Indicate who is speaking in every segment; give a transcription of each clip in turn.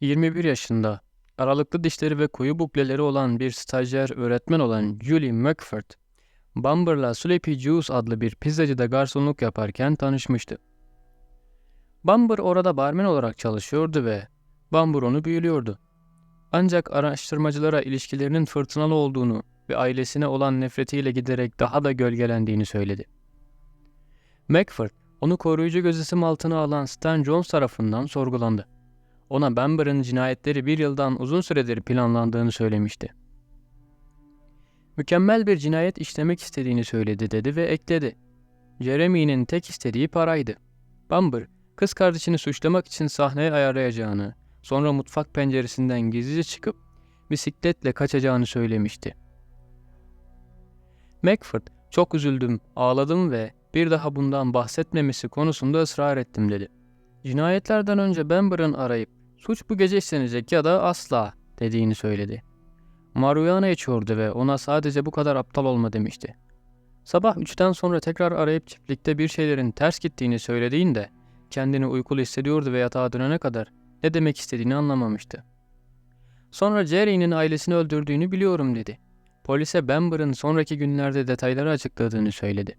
Speaker 1: 21 yaşında, aralıklı dişleri ve koyu bukleleri olan bir stajyer öğretmen olan Julie McFord, Bumber'la Sleepy Juice adlı bir pizzacıda garsonluk yaparken tanışmıştı. Bumber orada barmen olarak çalışıyordu ve Bumber onu büyülüyordu. Ancak araştırmacılara ilişkilerinin fırtınalı olduğunu ve ailesine olan nefretiyle giderek daha da gölgelendiğini söyledi. McFord, onu koruyucu gözetim altına alan Stan Jones tarafından sorgulandı. Ona Bamber'ın cinayetleri bir yıldan uzun süredir planlandığını söylemişti. Mükemmel bir cinayet işlemek istediğini söyledi dedi ve ekledi. Jeremy'nin tek istediği paraydı. Bamber, kız kardeşini suçlamak için sahneye ayarlayacağını, sonra mutfak penceresinden gizlice çıkıp bisikletle kaçacağını söylemişti. Macford, çok üzüldüm, ağladım ve bir daha bundan bahsetmemesi konusunda ısrar ettim dedi. Cinayetlerden önce Bamber'ın arayıp suç bu gece işlenecek ya da asla dediğini söyledi. Marihuana içiyordu ve ona sadece bu kadar aptal olma demişti. Sabah üçten sonra tekrar arayıp çiftlikte bir şeylerin ters gittiğini söylediğinde kendini uykulu hissediyordu ve yatağa dönene kadar ne demek istediğini anlamamıştı. Sonra Jerry'nin ailesini öldürdüğünü biliyorum dedi. Polise Bamber'ın sonraki günlerde detayları açıkladığını söyledi.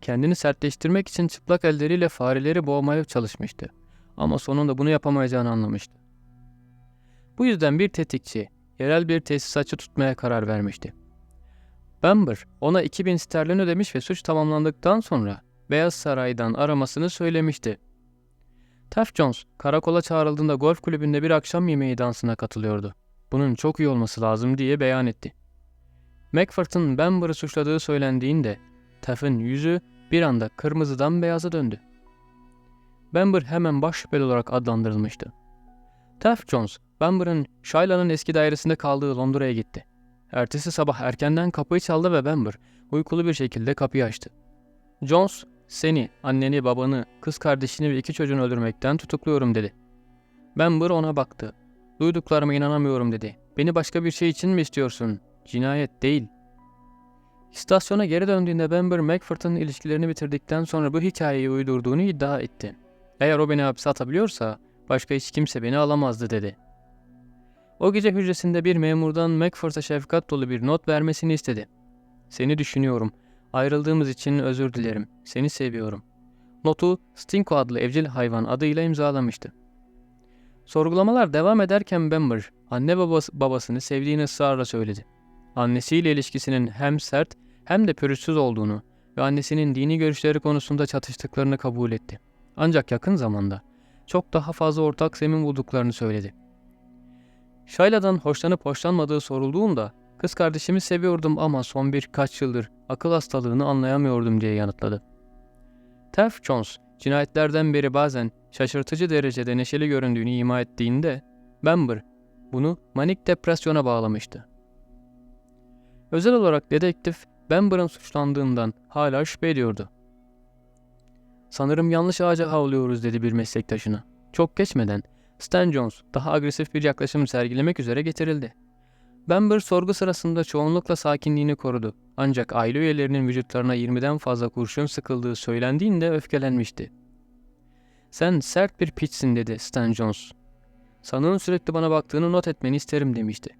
Speaker 1: Kendini sertleştirmek için çıplak elleriyle fareleri boğmaya çalışmıştı. Ama sonunda bunu yapamayacağını anlamıştı. Bu yüzden bir tetikçi, yerel bir tesisatçı tutmaya karar vermişti. Bamber ona 2000 sterlin ödemiş ve suç tamamlandıktan sonra Beyaz Saray'dan aramasını söylemişti. Taft Jones karakola çağrıldığında golf kulübünde bir akşam yemeği dansına katılıyordu. Bunun çok iyi olması lazım diye beyan etti. Macford'un Bamber'ı suçladığı söylendiğinde Taft'ın yüzü bir anda kırmızıdan beyaza döndü. Bamber hemen baş şüpheli olarak adlandırılmıştı. Taft Jones, Bamber'ın Shaila'nın eski dairesinde kaldığı Londra'ya gitti. Ertesi sabah erkenden kapıyı çaldı ve Bamber uykulu bir şekilde kapıyı açtı. Jones, seni, anneni, babanı, kız kardeşini ve iki çocuğunu öldürmekten tutukluyorum dedi. Bamber ona baktı. Duyduklarıma inanamıyorum dedi. Beni başka bir şey için mi istiyorsun? Cinayet değil. İstasyona geri döndüğünde Bamber Macford'un ilişkilerini bitirdikten sonra bu hikayeyi uydurduğunu iddia etti. Eğer o beni hapse atabiliyorsa başka hiç kimse beni alamazdı dedi. O gece hücresinde bir memurdan Macford'a şefkat dolu bir not vermesini istedi. Seni düşünüyorum. Ayrıldığımız için özür dilerim. Seni seviyorum. Notu Stinko adlı evcil hayvan adıyla imzalamıştı. Sorgulamalar devam ederken Bamber, anne babası, babasını sevdiğini ısrarla söyledi. Annesiyle ilişkisinin hem sert hem de pürüzsüz olduğunu ve annesinin dini görüşleri konusunda çatıştıklarını kabul etti. Ancak yakın zamanda çok daha fazla ortak zemin bulduklarını söyledi. Shayla'dan hoşlanıp hoşlanmadığı sorulduğunda kız kardeşimi seviyordum ama son birkaç yıldır akıl hastalığını anlayamıyordum diye yanıtladı. Taft Jones cinayetlerden beri bazen şaşırtıcı derecede neşeli göründüğünü ima ettiğinde Bamber bunu manik depresyona bağlamıştı. Özel olarak dedektif Bamber'ın suçlandığından hala şüphe ediyordu. Sanırım yanlış ağaca havlıyoruz dedi bir meslektaşına. Çok geçmeden Stan Jones daha agresif bir yaklaşım sergilemek üzere getirildi. Bamber sorgu sırasında çoğunlukla sakinliğini korudu. Ancak aile üyelerinin vücutlarına 20'den fazla kurşun sıkıldığı söylendiğinde öfkelenmişti. Sen sert bir piçsin dedi Stan Jones. Sanığın sürekli bana baktığını not etmeni isterim demişti.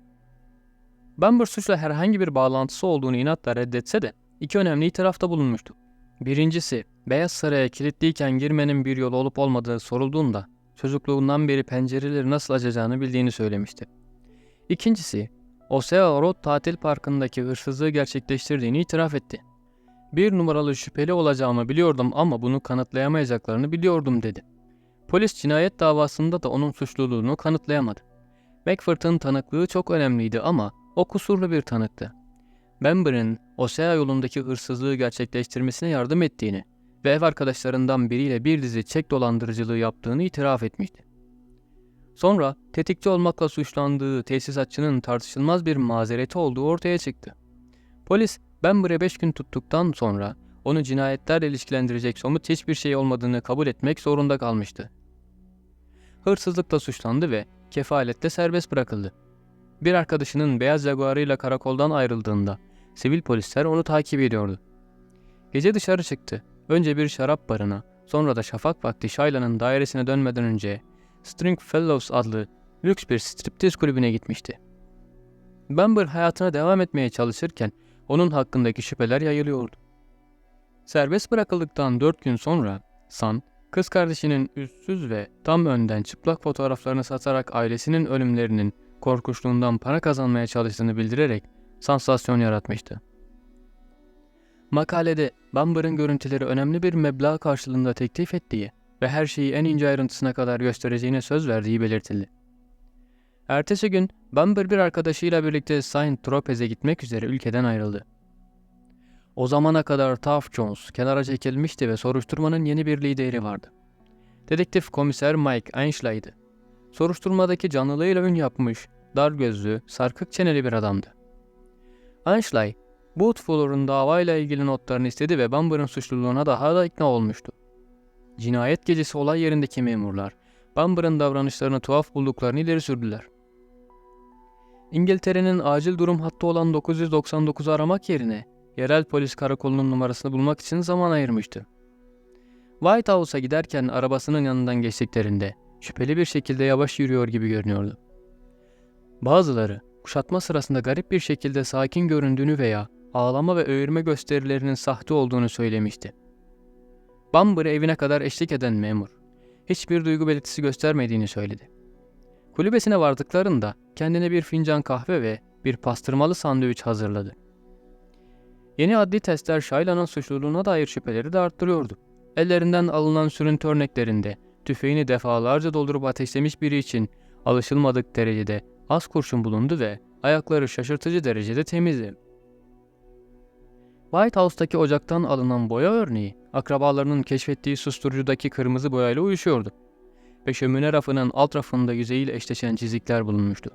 Speaker 1: Bamber suçla herhangi bir bağlantısı olduğunu inatla reddetse de iki önemli itirafta bulunmuştu. Birincisi, Beyaz Saray'a kilitliyken girmenin bir yolu olup olmadığı sorulduğunda çocukluğundan beri pencereleri nasıl açacağını bildiğini söylemişti. İkincisi, Osea Road tatil parkındaki hırsızlığı gerçekleştirdiğini itiraf etti. Bir numaralı şüpheli olacağımı biliyordum ama bunu kanıtlayamayacaklarını biliyordum dedi. Polis cinayet davasında da onun suçluluğunu kanıtlayamadı. Beckford'un tanıklığı çok önemliydi ama o kusurlu bir tanıktı. Bamber'ın Osea yolundaki hırsızlığı gerçekleştirmesine yardım ettiğini ve ev arkadaşlarından biriyle bir dizi çek dolandırıcılığı yaptığını itiraf etmişti. Sonra tetikçi olmakla suçlandığı tesisatçının tartışılmaz bir mazereti olduğu ortaya çıktı. Polis Bamber'e 5 gün tuttuktan sonra onu cinayetlerle ilişkilendirecek somut hiçbir şey olmadığını kabul etmek zorunda kalmıştı. Hırsızlıkla suçlandı ve kefalette serbest bırakıldı. Bir arkadaşının beyaz jaguarıyla karakoldan ayrıldığında sivil polisler onu takip ediyordu. Gece dışarı çıktı. Önce bir şarap barına, sonra da şafak vakti Shayla'nın dairesine dönmeden önce Stringfellows adlı lüks bir striptiz kulübüne gitmişti. Bamber hayatına devam etmeye çalışırken onun hakkındaki şüpheler yayılıyordu. Serbest bırakıldıktan 4 gün sonra San, kız kardeşinin üstsüz ve tam önden çıplak fotoğraflarını satarak ailesinin ölümlerinin korkunçluğundan para kazanmaya çalıştığını bildirerek sansasyon yaratmıştı. Makalede Bamber'ın görüntüleri önemli bir meblağ karşılığında teklif ettiği ve her şeyi en ince ayrıntısına kadar göstereceğine söz verdiği belirtildi. Ertesi gün Bamber bir arkadaşıyla birlikte Saint Tropez'e gitmek üzere ülkeden ayrıldı. O zamana kadar Taft Jones kenara çekilmişti ve soruşturmanın yeni bir lideri vardı. Dedektif komiser Mike Einschlei'ydi. Soruşturmadaki canlılığıyla ün yapmış, dar gözlü, sarkık çeneli bir adamdı. Einschley, Bootfuller'ın davayla ilgili notlarını istedi ve Bamber'ın suçluluğuna daha da ikna olmuştu. Cinayet gecesi olay yerindeki memurlar, Bamber'ın davranışlarını tuhaf bulduklarını ileri sürdüler. İngiltere'nin acil durum hattı olan 999'u aramak yerine yerel polis karakolunun numarasını bulmak için zaman ayırmıştı. White House'a giderken arabasının yanından geçtiklerinde şüpheli bir şekilde yavaş yürüyor gibi görünüyordu. Bazıları kuşatma sırasında garip bir şekilde sakin göründüğünü veya ağlama ve öğürme gösterilerinin sahte olduğunu söylemişti. Bamber'ı evine kadar eşlik eden memur, hiçbir duygu belirtisi göstermediğini söyledi. Kulübesine vardıklarında kendine bir fincan kahve ve bir pastırmalı sandviç hazırladı. Yeni adli testler Shayla'nın suçluluğuna dair şüpheleri de arttırıyordu. Ellerinden alınan sürüntü örneklerinde tüfeğini defalarca doldurup ateşlemiş biri için alışılmadık derecede az kurşun bulundu ve ayakları şaşırtıcı derecede temizdi. White House'taki ocaktan alınan boya örneği, akrabalarının keşfettiği susturucudaki kırmızı boyayla uyuşuyordu ve şömine rafının alt rafında yüzeyiyle eşleşen çizikler bulunmuştu.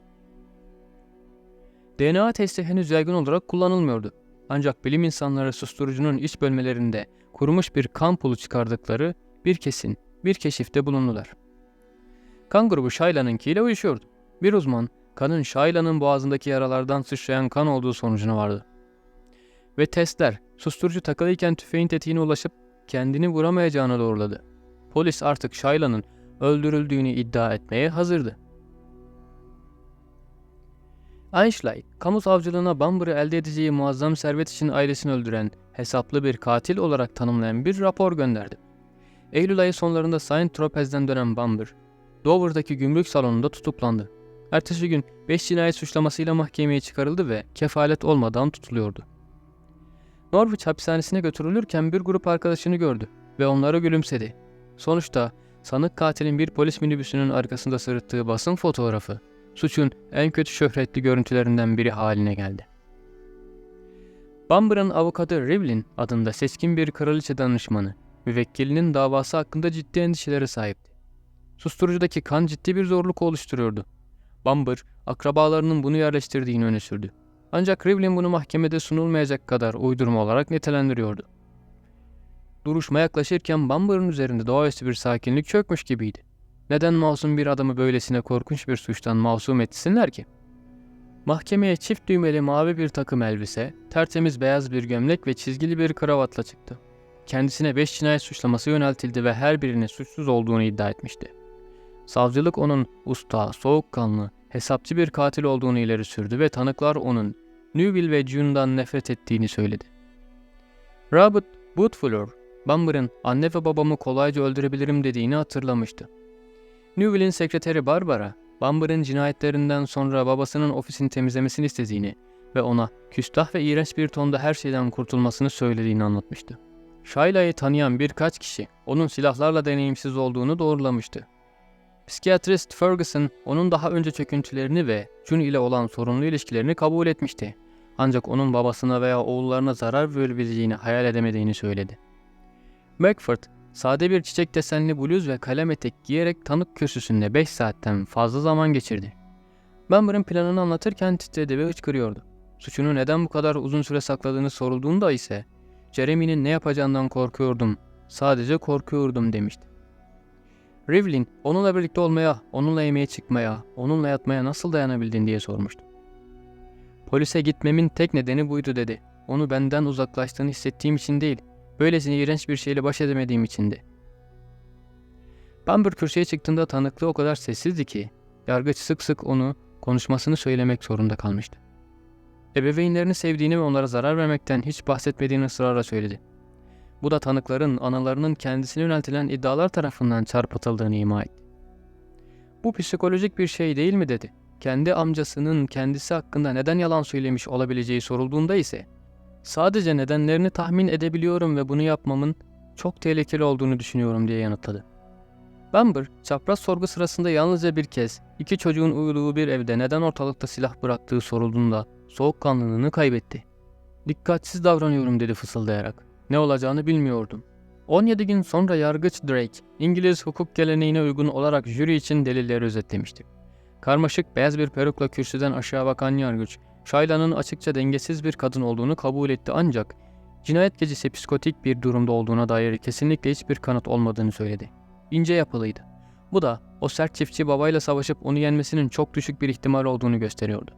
Speaker 1: DNA testi henüz yaygın olarak kullanılmıyordu. Ancak bilim insanları susturucunun iç bölmelerinde kurumuş bir kan pulu çıkardıkları bir kesin, bir keşifte bulundular. Kan grubu Shayla'nınkiyle uyuşuyordu. Bir uzman, kanın Shayla'nın boğazındaki yaralardan sıçrayan kan olduğu sonucuna vardı. Ve testler, susturucu takılıyken tüfeğin tetiğine ulaşıp kendini vuramayacağını doğruladı. Polis artık Shayla'nın öldürüldüğünü iddia etmeye hazırdı. Einstein, kamu savcılığına Bamber'ı elde edeceği muazzam servet için ailesini öldüren, hesaplı bir katil olarak tanımlayan bir rapor gönderdi. Eylül ayı sonlarında Saint Tropez'den dönen Bamber, Dover'daki gümrük salonunda tutuklandı. Ertesi gün 5 cinayet suçlamasıyla mahkemeye çıkarıldı ve kefalet olmadan tutuluyordu. Norwich hapishanesine götürülürken bir grup arkadaşını gördü ve onlara gülümsedi. Sonuçta sanık katilin bir polis minibüsünün arkasında sırıttığı basın fotoğrafı suçun en kötü şöhretli görüntülerinden biri haline geldi. Bamber'ın avukatı Rivlin adında seçkin bir kraliçe danışmanı, müvekkilinin davası hakkında ciddi endişelere sahipti. Susturucudaki kan ciddi bir zorluk oluşturuyordu. Bamber, akrabalarının bunu yerleştirdiğini öne sürdü. Ancak Rivlin bunu mahkemede sunulmayacak kadar uydurma olarak nitelendiriyordu. Duruşma yaklaşırken Bamber'ın üzerinde doğaüstü bir sakinlik çökmüş gibiydi. Neden masum bir adamı böylesine korkunç bir suçtan masum etsinler ki? Mahkemeye çift düğmeli mavi bir takım elbise, tertemiz beyaz bir gömlek ve çizgili bir kravatla çıktı. Kendisine beş cinayet suçlaması yöneltildi ve her birinin suçsuz olduğunu iddia etmişti. Savcılık onun usta, soğukkanlı, hesapçı bir katil olduğunu ileri sürdü ve tanıklar onun Newville ve June'dan nefret ettiğini söyledi. Robert Bootfuller, Bamber'ın anne ve babamı kolayca öldürebilirim dediğini hatırlamıştı. Newville'in sekreteri Barbara, Bamber'ın cinayetlerinden sonra babasının ofisini temizlemesini istediğini ve ona küstah ve iğrenç bir tonda her şeyden kurtulmasını söylediğini anlatmıştı. Shayla'yı tanıyan birkaç kişi onun silahlarla deneyimsiz olduğunu doğrulamıştı. Psikiyatrist Ferguson onun daha önce çöküntülerini ve June ile olan sorunlu ilişkilerini kabul etmişti. Ancak onun babasına veya oğullarına zarar verebileceğini hayal edemediğini söyledi. Beckford, sade bir çiçek desenli bluz ve kalem etek giyerek tanık kürsüsünde 5 saatten fazla zaman geçirdi. Bamber'ın planını anlatırken titredi ve hıçkırıyordu. Suçunu neden bu kadar uzun süre sakladığını sorulduğunda ise Jeremy'nin ne yapacağından korkuyordum, sadece korkuyordum demişti. Rivlin, onunla birlikte olmaya, onunla yemeğe çıkmaya, onunla yatmaya nasıl dayanabildin diye sormuştu. Polise gitmemin tek nedeni buydu dedi. Onu benden uzaklaştığını hissettiğim için değil, böylesine iğrenç bir şeyle baş edemediğim içindi. Bamber kürsüye çıktığında tanıklığı o kadar sessizdi ki, yargıç sık sık onu konuşmasını söylemek zorunda kalmıştı. Ebeveynlerini sevdiğini ve onlara zarar vermekten hiç bahsetmediğini ısrarla söyledi. Bu da tanıkların analarının kendisine yöneltilen iddialar tarafından çarpıtıldığını ima etti. Bu psikolojik bir şey değil mi dedi. Kendi amcasının kendisi hakkında neden yalan söylemiş olabileceği sorulduğunda ise sadece nedenlerini tahmin edebiliyorum ve bunu yapmamın çok tehlikeli olduğunu düşünüyorum diye yanıtladı. Bamber, çapraz sorgu sırasında yalnızca bir kez iki çocuğun uyuduğu bir evde neden ortalıkta silah bıraktığı sorulduğunda soğukkanlılığını kaybetti. Dikkatsiz davranıyorum dedi fısıldayarak. Ne olacağını bilmiyordum. 17 gün sonra yargıç Drake, İngiliz hukuk geleneğine uygun olarak jüri için delilleri özetlemişti. Karmaşık beyaz bir perukla kürsüden aşağı bakan yargıç, Shayla'nın açıkça dengesiz bir kadın olduğunu kabul etti ancak cinayet gecesi psikotik bir durumda olduğuna dair kesinlikle hiçbir kanıt olmadığını söyledi. İnce yapılıydı. Bu da o sert çiftçi babayla savaşıp onu yenmesinin çok düşük bir ihtimal olduğunu gösteriyordu.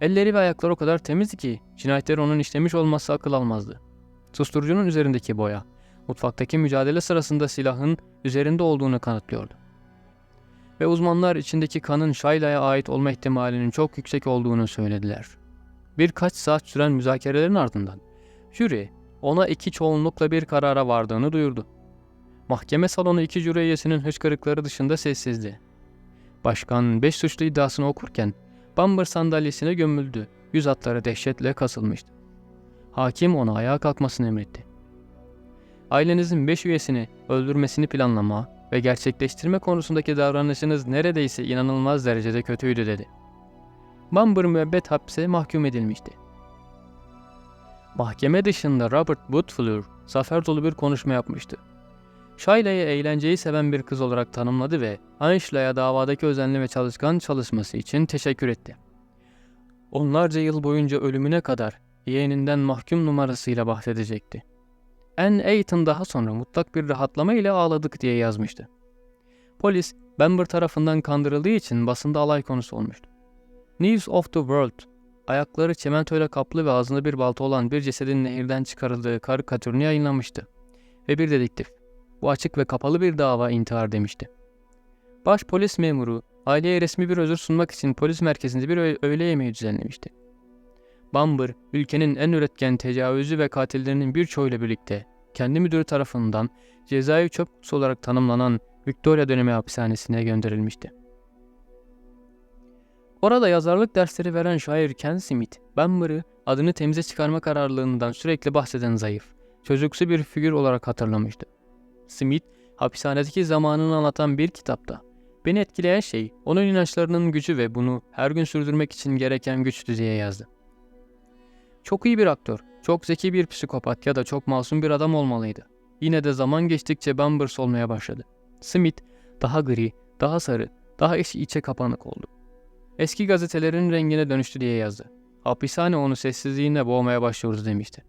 Speaker 1: Elleri ve ayakları o kadar temizdi ki cinayetleri onun işlemiş olması akıl almazdı. Susturucunun üzerindeki boya, mutfaktaki mücadele sırasında silahın üzerinde olduğunu kanıtlıyordu. Ve uzmanlar içindeki kanın Shayla'ya ait olma ihtimalinin çok yüksek olduğunu söylediler. Birkaç saat süren müzakerelerin ardından jüri ona iki çoğunlukla bir karara vardığını duyurdu. Mahkeme salonu iki jüri üyesinin hıçkırıkları dışında sessizdi. Başkan beş suçlu iddiasını okurken Bamber sandalyesine gömüldü. Yüz hatları dehşetle kasılmıştı. Hakim ona ayağa kalkmasını emretti. Ailenizin beş üyesini öldürmesini planlama ve gerçekleştirme konusundaki davranışınız neredeyse inanılmaz derecede kötüydü dedi. Bamber müebbet hapse mahkum edilmişti. Mahkeme dışında Robert Butfleur zafer dolu bir konuşma yapmıştı. Shayla'yı eğlenceyi seven bir kız olarak tanımladı ve Angela'ya davadaki özenli ve çalışkan çalışması için teşekkür etti. Onlarca yıl boyunca ölümüne kadar yeğeninden mahkum numarasıyla bahsedecekti. Anne Aiton daha sonra mutlak bir rahatlama ile ağladık diye yazmıştı. Polis, Bamber tarafından kandırıldığı için basında alay konusu olmuştu. News of the World, ayakları çimentoyla kaplı ve ağzında bir balta olan bir cesedin nehirden çıkarıldığı karikatürünü yayınlamıştı. Ve bir dedektif, bu açık ve kapalı bir dava intihar demişti. Baş polis memuru aileye resmi bir özür sunmak için polis merkezinde bir öğle yemeği düzenlemişti. Bamber, ülkenin en üretken tecavüzü ve katillerinin birçoğuyla birlikte kendi müdürü tarafından cezai çöp kutusu olarak tanımlanan Victoria dönemi hapishanesine gönderilmişti. Orada yazarlık dersleri veren şair Ken Smith, Bamber'ı adını temize çıkarma kararlılığından sürekli bahseden zayıf, çocuksu bir figür olarak hatırlamıştı. Smith, hapishanedeki zamanını anlatan bir kitapta beni etkileyen şey onun inançlarının gücü ve bunu her gün sürdürmek için gereken güçtü diye yazdı. Çok iyi bir aktör, çok zeki bir psikopat ya da çok masum bir adam olmalıydı. Yine de zaman geçtikçe Bambers olmaya başladı. Smith daha gri, daha sarı, daha iç içe kapanık oldu. Eski gazetelerin rengine dönüştü diye yazdı. Hapishane onu sessizliğine boğmaya başlıyordu demişti.